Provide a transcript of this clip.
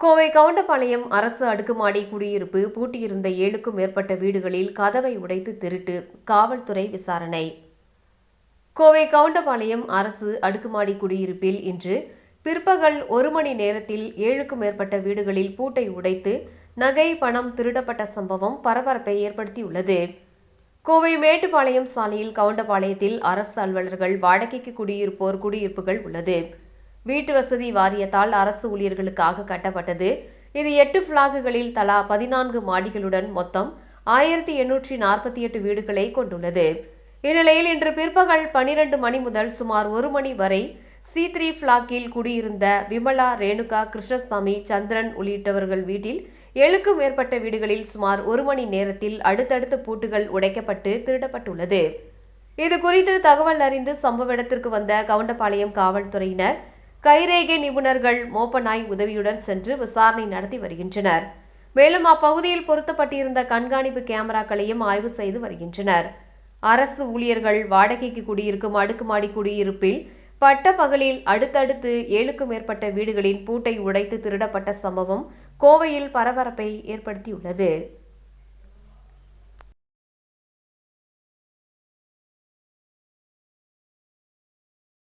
கோவை கவுண்டபாளையம் அரசு அடுக்குமாடி குடியிருப்பு பூட்டியிருந்த ஏழுக்கும் மேற்பட்ட வீடுகளில் கதவை உடைத்து திருட்டு காவல்துறை விசாரணை. கோவை கவுண்டபாளையம் அரசு அடுக்குமாடி குடியிருப்பில் இன்று பிற்பகல் ஒரு மணி நேரத்தில் ஏழுக்கும் மேற்பட்ட வீடுகளில் பூட்டை உடைத்து நகை பணம் திருடப்பட்ட சம்பவம் பரபரப்பை ஏற்படுத்தியுள்ளது. கோவை மேட்டுப்பாளையம் சாலையில் கவுண்டபாளையத்தில் அரசு அலுவலர்கள் வாடகைக்கு குடியிருப்போர் குடியிருப்புகள் உள்ளது. வீட்டு வசதி வாரியத்தால் அரசு ஊழியர்களுக்காக கட்டப்பட்டது. இது எட்டு பிளாகுகளில் தலா பதினான்கு மாடிகளுடன் மொத்தம் ஆயிரத்தி எண்ணூற்றி நாற்பத்தி எட்டு வீடுகளை கொண்டுள்ளது. இந்நிலையில் இன்று பிற்பகல் பனிரெண்டு மணி முதல் சுமார் ஒரு மணி வரை சி த்ரீ பிளாக்கில் குடியிருந்த விமலா ரேணுகா கிருஷ்ணசாமி சந்திரன் உள்ளிட்டவர்கள் வீட்டில் ஏழுக்கும் மேற்பட்ட வீடுகளில் சுமார் ஒரு மணி நேரத்தில் அடுத்தடுத்த பூட்டுகள் உடைக்கப்பட்டு திருடப்பட்டுள்ளது. இது குறித்து தகவல் அறிந்து சம்பவ இடத்திற்கு வந்த கவுண்டபாளையம் காவல்துறையினர் கைரேகை நிபுணர்கள் மோப்பநாய் உதவியுடன் சென்று விசாரணை நடத்தி வருகின்றனர். மேலும் அப்பகுதியில் பொருத்தப்பட்டிருந்த கண்காணிப்பு கேமராக்களையும் ஆய்வு செய்து வருகின்றனர். அரசு ஊழியர்கள் வாடகைக்கு குடியிருக்கும் அடுக்குமாடி குடியிருப்பில் பட்ட பகலில் அடுத்தடுத்து ஏழுக்கும் மேற்பட்ட வீடுகளின் பூட்டை உடைத்து திருடப்பட்ட சம்பவம் கோவையில் பரபரப்பை ஏற்படுத்தியுள்ளது.